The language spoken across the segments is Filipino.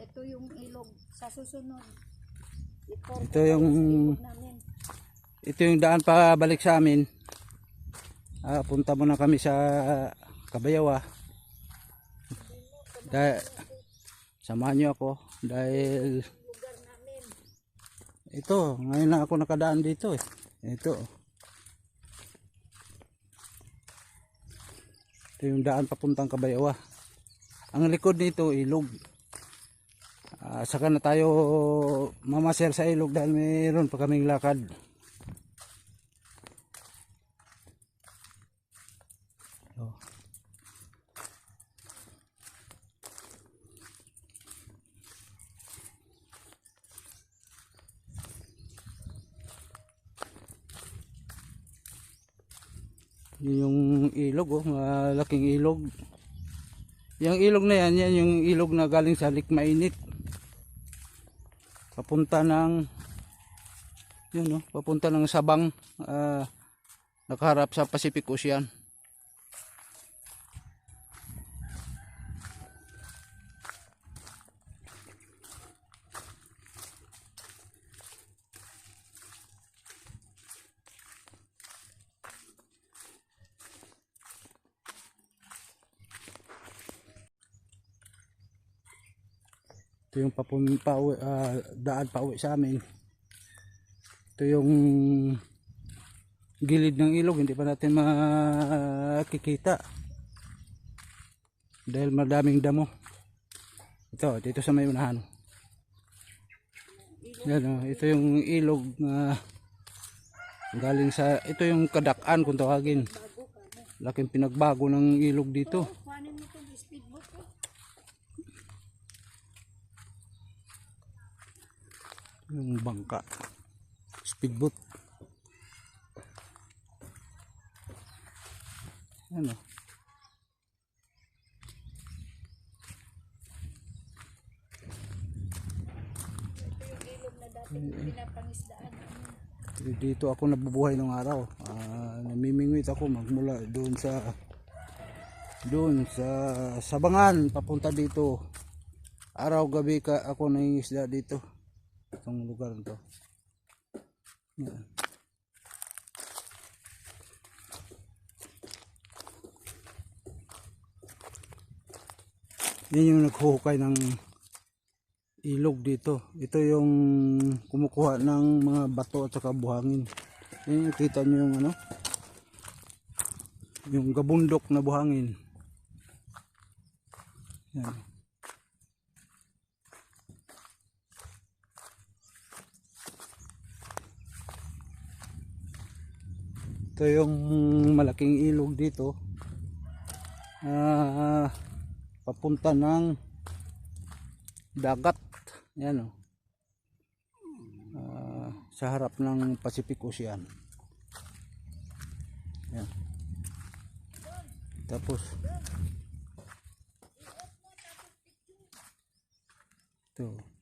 Ito yung ilog sa susunod. Ito, Ito yung ito yung daan pa balik sa amin. Ah, punta muna kami sa Kabayawa. Dahil samahan niyo ako dahil ito, ngayon na ako nakadaan dito eh. Ito. Ito yung daan papuntang Kabayawa. Ang likod nito ilog. Ah, saka na tayo mamasyal sa ilog dahil mayroon pa kaming lakad. Yun yung ilog oh, malaking ilog. Yung ilog na yan, yan yung ilog na galing sa Lake Mainit. Papunta ng yun oh, papunta ng Sabang ah, nakaharap sa Pacific Ocean. Ito yung papun, pauwi, ah, daan pauwi sa amin. Ito yung gilid ng ilog, hindi pa natin makikita. Dahil madaming damo. Ito, dito sa may unahan. Yan oh, ito yung ilog na galing sa, ito yung kadakan kung tawagin. Laking pinagbago ng ilog dito. Kuhanin mo itong speedboat ko. Yung bangka. Speedboat. Ano? Dito ako nabubuhay ng araw. Ah, namimingwit ako magmula doon sa doon sa Sabangan. Papunta dito. Araw gabi ka ako nangingisda dito itong lugar na to Yan. yan yung naghuhukay ng ilog dito. Ito yung kumukuha ng mga bato at saka buhangin. Yan yung kita nyo yung ano? Yung gabundok na buhangin. Yan. Ito yung malaking ilog dito. Ah, papunta ng dagat. Yan o. Ah, sa harap ng Pacific Ocean. Yan. Tapos. Ito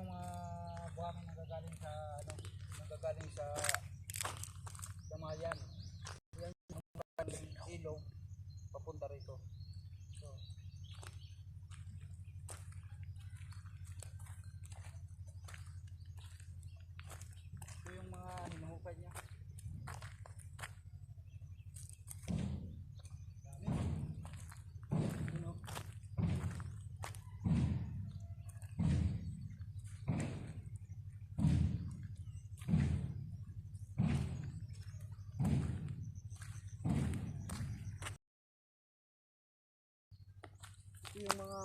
yung uh, buhangin na gagaling sa ano, nagagaling sa Damayan. Yan yung ilog papunta rito. So, ito yung mga hinuhukay niya. Dami. Ano? Ito yung mga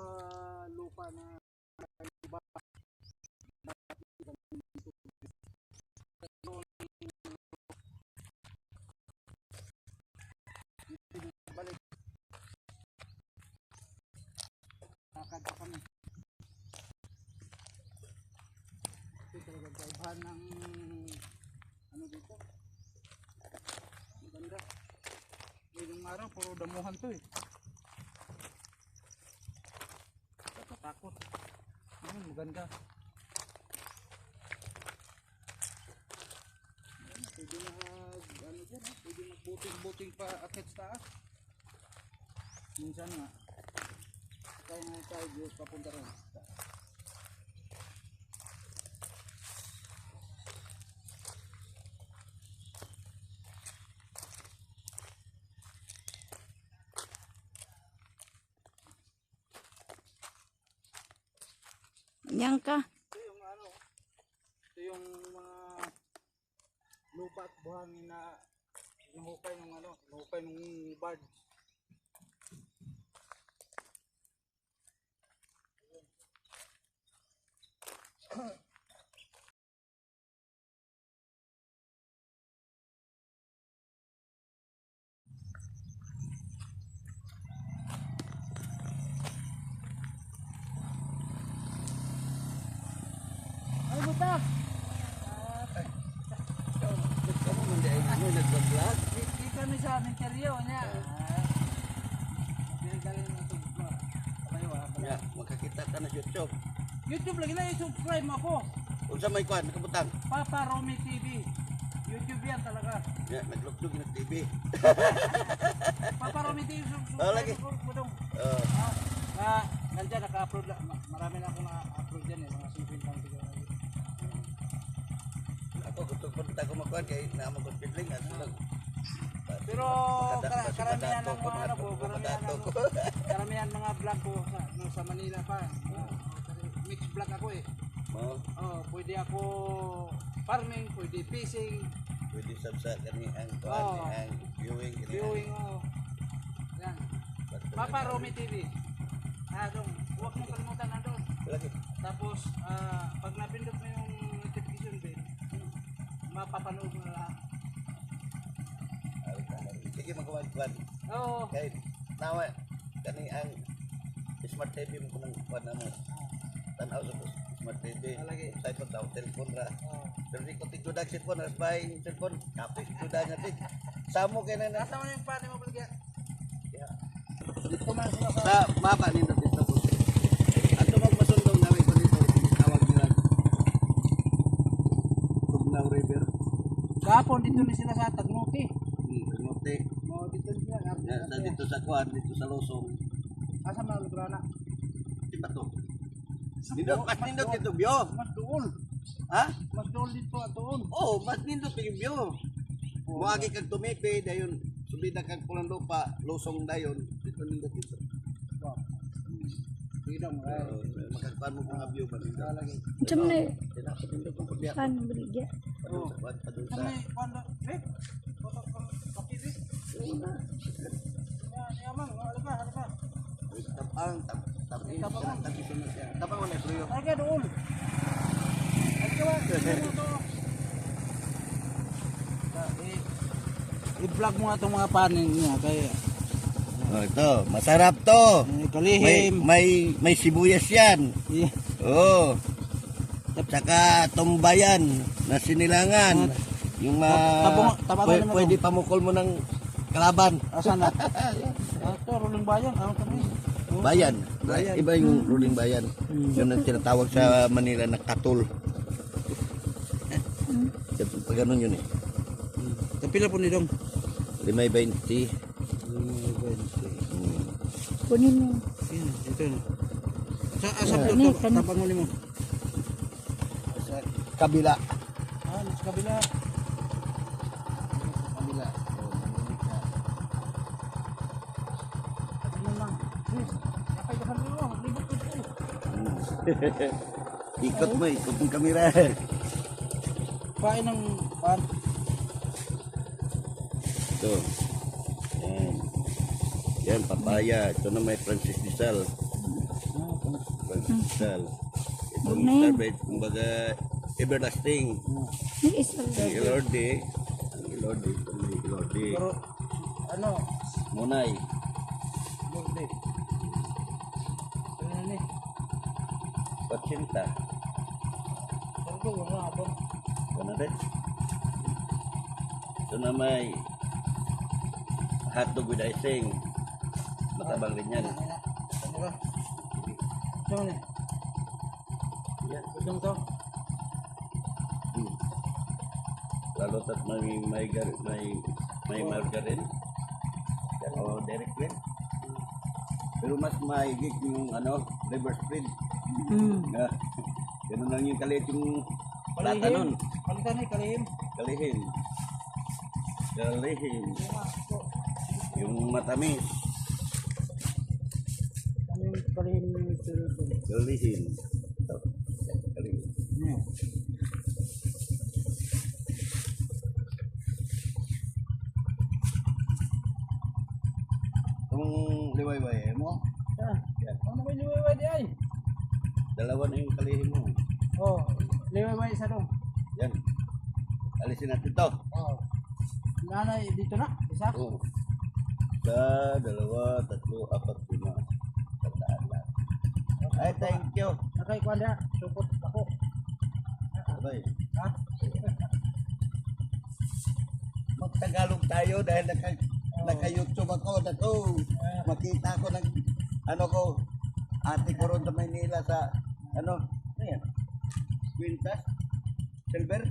lupa na iba balik. Lakad pa ano dito? Maganda. Ngayong araw puro damuhan to eh maganda. Pwede na ano dyan, ha? pwede na buting-buting pa akit sa taas. Minsan nga, kaya nga tayo papunta rin. Yan ka. Ito yung ano, ito yung mga lupa at buhangin na nahukay ng ano, nahukay ng birds. Ay, butak. Kamu mandiay ano, nagbablog? Di kami sa interior niya. Pinagaling ng tugma. Kayo ah. Ya, makakita ka na YouTube. YouTube lagi na i-subscribe mo ako. Unsa may kwan, nakabutang. Papa Romy TV. YouTube yan talaga. Ya, naglugtog ng TV. Papa Romy TV subscribe Oh, lagi. ko. Oh, Ah, na nandiyan naka-upload na. ma- Marami na ako na-upload diyan eh, mga 50 ang siguro. ako gusto ko ta ko makuan kay na mo hospitaling at lang. Pero kara- karamihan ng mga ano ko, karamihan ng karamihan mga vlog ko sa, no, sa Manila pa. Ah, mixed vlog ako eh. Mo, Oh, pwede ako farming, pwede fishing, pwede sab sa kani ang kwan, Oh. ang viewing kani. viewing oh. Yan. Papa Romy TV. Ah, dong, huwag mong kalimutan na doon. Lagi. Tapos, ah, pag napindot mo yung notification bell, mapapanood mo na lahat. Sige magawan kwan. Oo. Kay nawa kani ang smart TV mo kunang kwan na mo. Tanaw sa smart TV. Lagi. Sa ito sa telepon ra. Pero di ko tigudag cellphone, as buying cellphone, kapit tigudag natin. Samo kay na na. Nasa mo na yung pati mo baligya? Dito man sila sa Sa mapa nito dito po. Ato mag masundong namin ko dito tawag nila. Tugnaw River. Kapon dito ni sila sa Tagmuti. Mote. Oh, dito sila. Ya, sa dito sa Kuan, dito sa Losong. Asa man lugar na? Di ba to? Dito, mas nindot dito byo. Mas dool. Ha? Mas dool dito at doon. Oh, mas nindot dito byo. Muagi kag tumipi dayon. Subida kag pulang lupa, Losong dayon. Dito nindot dito. Wow. Bidong ay. Uh, makakpan mo mga nindot. Tinapos nindot ang pagbiyak. kan beligya? Oh. Sa kuan pa dun sa panda, eh. Tapang, tap, tap, tapang, tapang. Tapang mo na, tuyo. Lagi dool. Lagi wa. Ano to? i- i-vlog mo itong mga panin niya kaya Oh, ito, masarap to. may May, kalihim. may, may sibuyas yan. Yeah. Oo. Saka tumbayan na sinilangan. Yung uh, Tabong- tabangan pwe- naman pwede pamukol mo ng kalaban. Asan na? Ah, ito, ruling bayan. Ano kami? Bayan. Bayan. Iba yung ruling bayan. Yun ang tinatawag sa Manila na katul. Pag ganun yun eh. Kapila po ni Dong? Limay 20. Kunin mo. Yan, ito na. Sa asap to, Ano, to, kan- tapang mo mo. Sa kabila. Ah, sa kabila. Sa kabila. Ano lang. Yes. Nakay ka dito. Libot ko dito. Ikot mo, ikot ng kamera. Pain ng pan. Ito. Yan. Yan, papaya. Ito na may Francis Rizal. Francis Rizal. Ito Mr. yan? Bed, kumbaga everlasting. Isa. Ang Ilorde. Ang Ilorde. Ito may Ilorde. Pero, ano, Munay. birthday. 80. Ito, umabot. Ganun rin. Ito na may hotdog with icing. Matabang rin yan. Ano diba? Ito ano na. Yan. Itong to. Hmm. Lalo tat may may may may oh. margarine. Yan o, direct rin. Pero mas maigit yung ano, liver spread. Mm. Na, ganun lang yung kalit yung lata nun. Palitan eh, kalihim. Kalihin. Kalihin. Yung matamis. Ano yung kalihim yung ito? Kalihin. Ito. Kalihin. Hmm. Itong liwayway mo, Ah, yan. ano ba liwayway di ay? dalawa na yung kalihin mo. Oh, liwayway isa dong. Yan. Alisin natin to. Oh. Nanay, dito na, isa. Oo. Isa, dalawa, tatlo, apat, lima. Tandaan lang. Ay, thank you. Nakay ko na, supot ako. Abay. Ha? Magtagalog tayo dahil naka, naka-YouTube ako. Naku, makita ko ng ano ko, ate ko ron sa Maynila sa ano, ano yan? Quintas? Silver?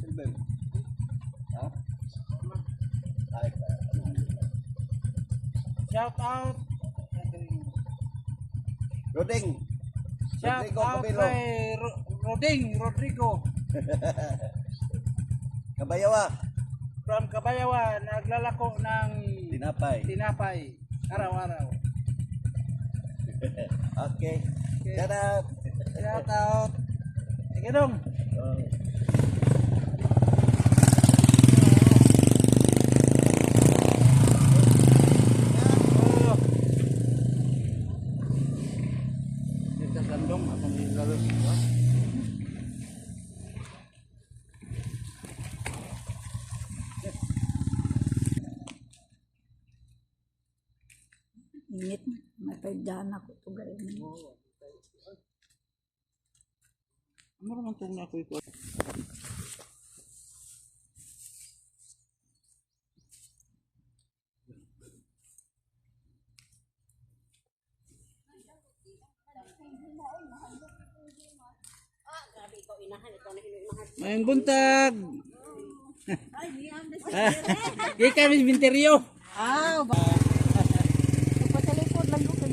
Silver? Ha? Ay? Shout out. Roding! Shout Rodrigo out Cabelo. kay Ro- Roding Rodrigo Kabayawa! from Kabayawa naglalako ng Tinapay. tinapay araw-araw. Okay. Shut up. Shout out. Sige dong. Oh. Dito sa sandong akong nilaro. Init. Mapagdaan ako ito gayon. Ano naman itong nakoy ko? Mayang buntag. Ay, kami binteryo. Pagpatalikod lang ko kay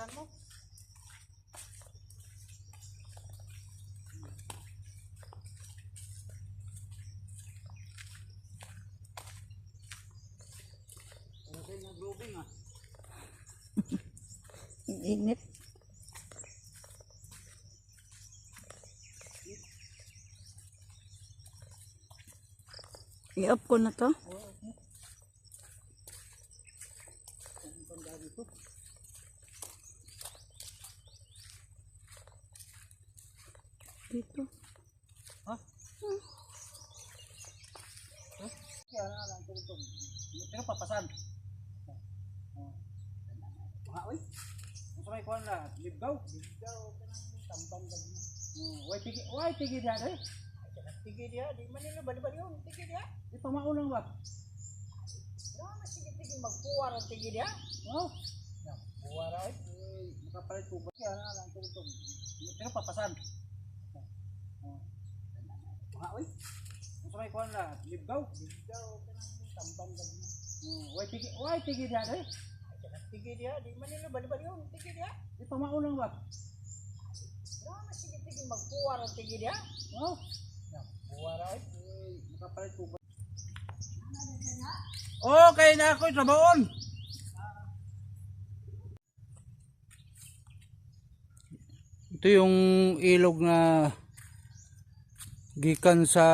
Pasan mo? Init. I-off ko na to. Dito. Kaya na lang ito ito. Pero papasan. Oh. Mga oy. Ang sabay ko na, libgaw. Libgaw ka ng tambang. Oh, Why tigi, why tigi dia eh? Tigi dia, di man nila bali-bali yun, tigi dia. Di pa maunang ba? Na, sige tigi magpuwar ang tigi dia. Oh. Na, puwar ay. Makapalit ko ba? Lang ito ito. Pero papasan. Oh. Mga oy. Ang sabay ko na, libgaw. Libgaw ka ng tambang na. Oh, Why tigi, why tigi dia eh? Tigi dia, di man nila bali-bali yun, tigi dia. Di pa maunang ba? Na, sige tigi magpuwar ang tigi dia. Oh. Na, puwar ay. Uy, makapalit ko ba? Okay na ako sa baon. Ito yung ilog na gikan sa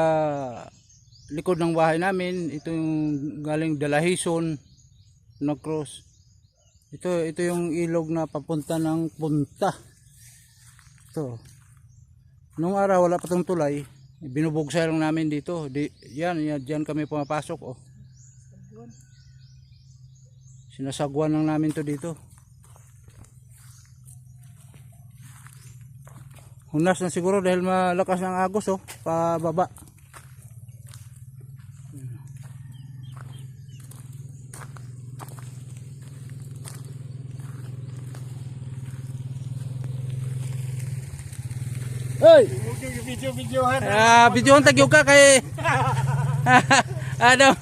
likod ng bahay namin. Ito yung galing Dalahison na cross. Ito, ito yung ilog na papunta ng punta. Ito. Nung araw wala pa tong tulay, binubugsay lang namin dito. Di, yan, yan, diyan kami pumapasok. Oh. Sinasagwan lang namin to dito. Hunas na siguro dahil malakas ng agos oh, pababa. Video-videohan. Ah, videohan tagyo ka kay Ano?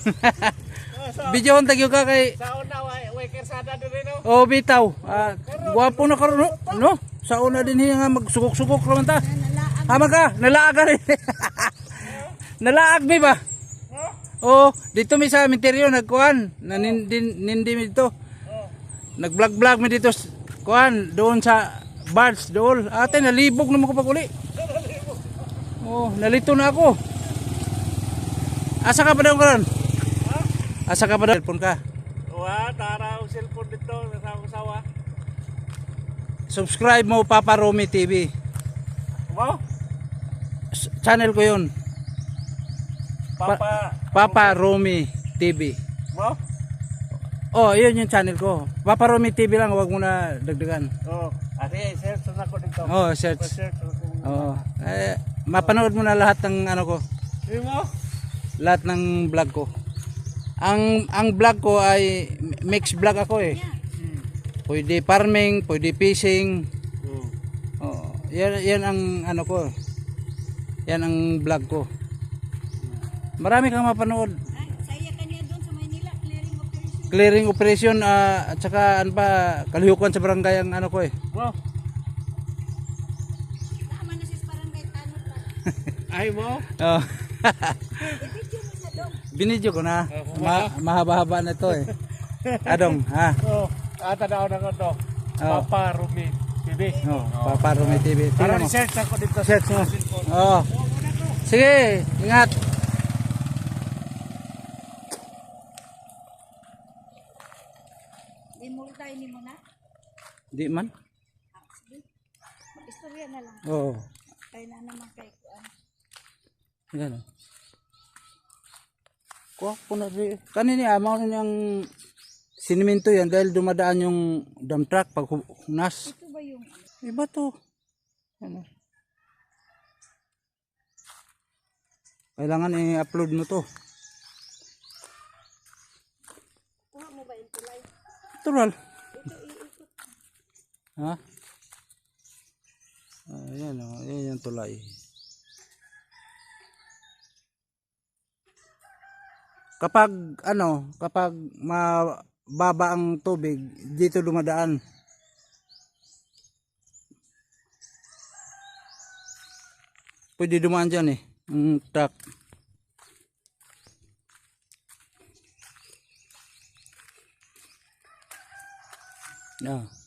videohan tagyo ka kay Sa una, way, kersada rin, no? Oh, bitaw. Ah, gwapo na karon no? Sa una din hiya nga magsugok-sugok raman ta. Hama ka, nalaag rin. nalaag mi ba? Oh, dito mi sa misteryo nagkuan. Nanindi nindi mi dito. Nag-vlog-vlog mi dito kuan doon sa Bards dool. Ate nalibog na mo ko uli. Oh, nalito na ako. Asa ka pa daw karon? Asa ka pa daw? Telepon ka. Wa, tara ang cellphone dito, nasa akong sawa. Subscribe mo Papa Romy TV. S- channel ko yun. Papa, Papa Romy TV. mo? Oh, yun yung channel ko. Papa Romy TV lang, wag mo na dagdagan. Oo. Ate, search na ako dito. Oh, search. Oo. Eh, mapanood mo na lahat ng ano ko, Di mo? lahat ng vlog ko. Ang ang vlog ko ay mix vlog ako eh. Pwede farming, pwede fishing. Oh, yan yan ang ano ko. Yan ang vlog ko. Marami kang mapanood. Ay, saya kanya doon sa Maynila, clearing operation. clearing operation ah, at saka ano pa kalihukan sa barangay ang ano ko eh. Mo? Tama na sis parang kahit tanod lang. Ay mo? Oh. Binidyo ko na. Ma- mahaba-haba na to eh. Adong, ha. Oo. Ata na ako na to. Oh. Papa Rumi. TV. Oh, Papa Rumi TV. Para research ako dito. Search mo. Oh. Sige, ingat. Di mo tayo ni mo na. Di man. Ah, sige. Mag-istorya na lang. Oo. Kaya na naman kay kuan. Yan. oh. Kuha ko na rin. Kanini amaw na niyang sinimento yan dahil dumadaan yung dump truck pag hunas. Ito ba yung ano? Iba to. Ano? Kailangan i-upload mo to. Kuha mo ba yung tulay? Natural. Ito iikot. Ha? Ayan o. Ayan yung tulay. Kapag ano, kapag mababa ang tubig, dito dumadaan. Pwede dumaan dyan eh. Ang truck. Ah.